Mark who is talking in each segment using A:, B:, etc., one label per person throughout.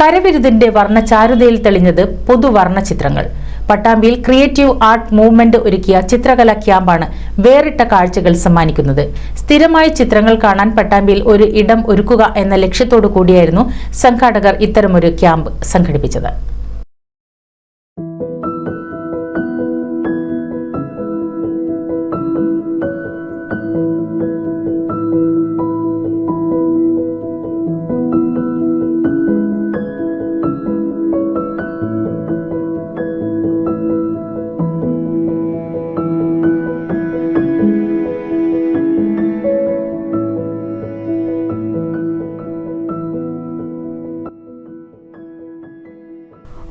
A: കരവിരുതിന്റെ വർണചാരുതയിൽ തെളിഞ്ഞത് പൊതുവർണ ചിത്രങ്ങൾ പട്ടാമ്പിയിൽ ക്രിയേറ്റീവ് ആർട്ട് മൂവ്മെന്റ് ഒരുക്കിയ ചിത്രകല ക്യാമ്പാണ് വേറിട്ട കാഴ്ചകൾ സമ്മാനിക്കുന്നത്. സ്ഥിരമായി ചിത്രങ്ങൾ കാണാൻ പട്ടാമ്പിയിൽ ഒരു ഇടം ഒരുക്കുക എന്ന ലക്ഷ്യത്തോടു കൂടിയായിരുന്നു സംഘാടകർ ഇത്തരമൊരു ക്യാമ്പ് സംഘടിപ്പിച്ചത്.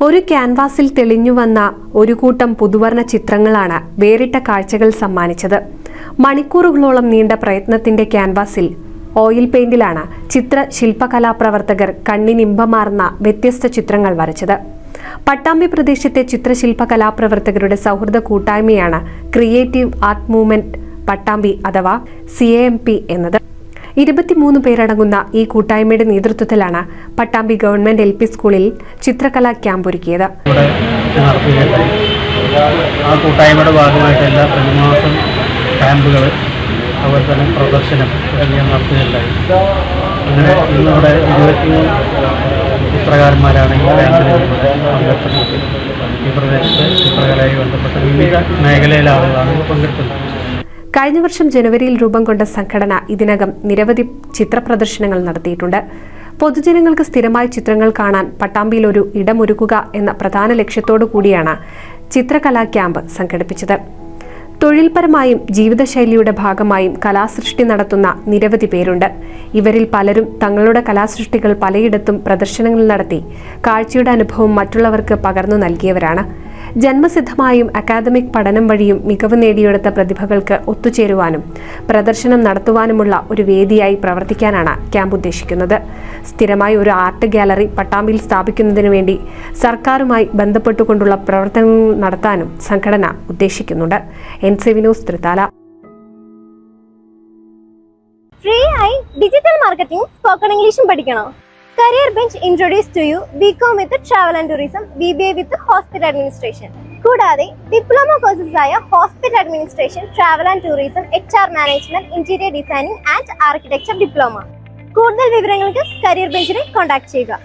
B: ഒരു ക്യാൻവാസിൽ തെളിഞ്ഞു വന്ന ഒരു കൂട്ടം പുതുവർണ ചിത്രങ്ങളാണ് വേറിട്ട കാഴ്ചകൾ സമ്മാനിച്ചത്. മണിക്കൂറുകളോളം നീണ്ട പ്രയത്നത്തിന്റെ ക്യാൻവാസിൽ ഓയിൽ പെയിന്റിലാണ് ചിത്ര ശില്പകലാപ്രവർത്തകർ കണ്ണിനിമ്പമാർന്ന വ്യത്യസ്ത ചിത്രങ്ങൾ വരച്ചത്. പട്ടാമ്പി പ്രദേശത്തെ ചിത്രശില്പകലാപ്രവർത്തകരുടെ സൗഹൃദ കൂട്ടായ്മയാണ് ക്രിയേറ്റീവ് ആർട്ട് മൂവ്മെന്റ് പട്ടാമ്പി അഥവാ സി എം പി എന്നത്. ഇരുപത്തിമൂന്ന് പേരടങ്ങുന്ന ഈ കൂട്ടായ്മയുടെ നേതൃത്വത്തിലാണ് പട്ടാമ്പി ഗവൺമെന്റ് എൽ പി സ്കൂളിൽ ചിത്രകലാ ക്യാമ്പ് ഒരുക്കിയത്.
C: ആ കൂട്ടായ്മയുടെ ഭാഗമായിട്ട് എല്ലാ പ്രതിമാസം ക്യാമ്പുകൾ അതുപോലെ തന്നെ പ്രദർശനം തുടങ്ങിയ നടത്തുകയുണ്ടായി. അങ്ങനെ ഇന്നിവിടെ ചിത്രകാരന്മാരാണ് ഈ ക്യാമ്പിൽ ഇവിടെ പങ്കെടുക്കുന്നത് ഈ പ്രദേശത്തെ ചിത്രകലയുമായി ബന്ധപ്പെട്ട വിവിധ മേഖലയിലെ പങ്കെടുക്കുന്നത്.
B: കഴിഞ്ഞ വർഷം ജനുവരിയിൽ രൂപം കൊണ്ട സംഘടന ഇതിനകം നിരവധി ചിത്ര പ്രദർശനങ്ങൾ നടത്തിയിട്ടുണ്ട്. പൊതുജനങ്ങൾക്ക് സ്ഥിരമായി ചിത്രങ്ങൾ കാണാൻ പട്ടാമ്പിയിൽ ഒരു ഇടമൊരുക്കുക എന്ന പ്രധാന ലക്ഷ്യത്തോടു കൂടിയാണ് ചിത്രകലാ ക്യാമ്പ് സംഘടിപ്പിച്ചത്. തൊഴിൽപരമായും ജീവിതശൈലിയുടെ ഭാഗമായും കലാസൃഷ്ടി നടത്തുന്ന നിരവധി പേരുണ്ട്. ഇവരിൽ പലരും തങ്ങളുടെ കലാസൃഷ്ടികൾ പലയിടത്തും പ്രദർശനങ്ങൾ നടത്തി കാഴ്ചയുടെ അനുഭവം മറ്റുള്ളവർക്ക് പകർന്നു നൽകിയവരാണ്. ജന്മസിദ്ധമായും അക്കാദമിക് പഠനം വഴിയും മികവ് നേടിയെടുത്ത പ്രതിഭകൾക്ക് ഒത്തുചേരുവാനും പ്രദർശനം നടത്തുവാനുമുള്ള ഒരു വേദിയായി പ്രവർത്തിക്കാനാണ് ക്യാമ്പ് ഉദ്ദേശിക്കുന്നത്. സ്ഥിരമായി ഒരു ആർട്ട് ഗാലറി പട്ടാമ്പിയിൽ സ്ഥാപിക്കുന്നതിനു വേണ്ടി സർക്കാരുമായി ബന്ധപ്പെട്ടുകൊണ്ടുള്ള പ്രവർത്തനങ്ങൾ നടത്താനും സംഘടന ഉദ്ദേശിക്കുന്നുണ്ട്. N C Vinos Thrithala.
D: Free ആയി ഡിജിറ്റൽ മാർക്കറ്റിംഗ് സ്പോക്കൺ ഇംഗ്ലീഷും പഠിക്കണോ? Career bench introduce to you B Com with travel and tourism B B A with hospital administration കൂടാതെ ഡിപ്ലോമ കോഴ്സസ് ആയ hospital administration travel and tourism H R management interior designing and architecture diploma കൂടുതൽ വിവരങ്ങൾക്ക് career ബെഞ്ചിനെ contact ചെയ്യുക.